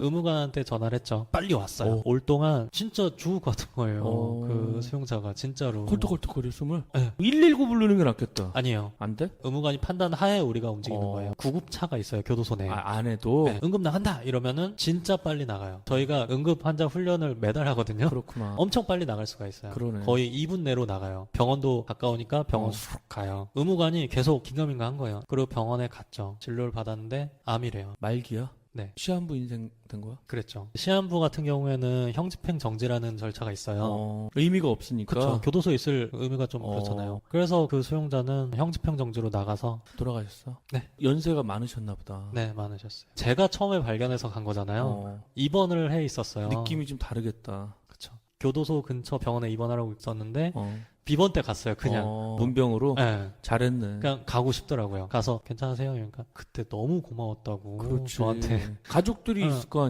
의무관한테 전화를 했죠. 빨리 왔어요. 오. 올 동안 진짜 죽을 것 같은 거예요. 오. 그 수용자가 진짜로. 콜떡콜떡거려 숨을. 네. 119 부르는 게 낫겠다. 아니에요. 안 돼? 의무관이 판단 하에 우리가 움직이는 어. 거예요. 구급차가 있어요. 교도소 내에. 아, 안 해도 네, 응급 나간다 이러면은 진짜 빨리 나가요. 저희가 응급 환자 훈련을 매달 하거든요. 그렇구나. 엄청 빨리 나갈 수가 있어요. 그러네. 거의 2분 내로 나가요. 병원도 가까우니까 병원 어. 쑥 가요. 의무관이 계속 긴가민가 한 거예요. 그리고 병원에 갔죠. 진료를 받았는데 암이래요. 말기야? 네. 시한부 인생 된 거야? 그랬죠. 시한부 같은 경우에는 형집행 정지라는 절차가 있어요. 어, 의미가 없으니까 그렇죠. 교도소에 있을 의미가 좀 어. 그렇잖아요. 그래서 그 수용자는 형집행 정지로 나가서 돌아가셨어. 네. 연세가 많으셨나 보다. 네 많으셨어요. 제가 처음에 발견해서 간 거잖아요. 어, 입원을 해 있었어요. 느낌이 좀 다르겠다. 그렇죠. 교도소 근처 병원에 입원하라고 있었는데 어, 비번 때 갔어요. 그냥. 어, 문병으로 네. 잘했네. 그냥 가고 싶더라고요. 가서 괜찮으세요? 그러니까 그때 너무 고마웠다고 그렇지. 저한테 가족들이 어. 있을 거 아니야.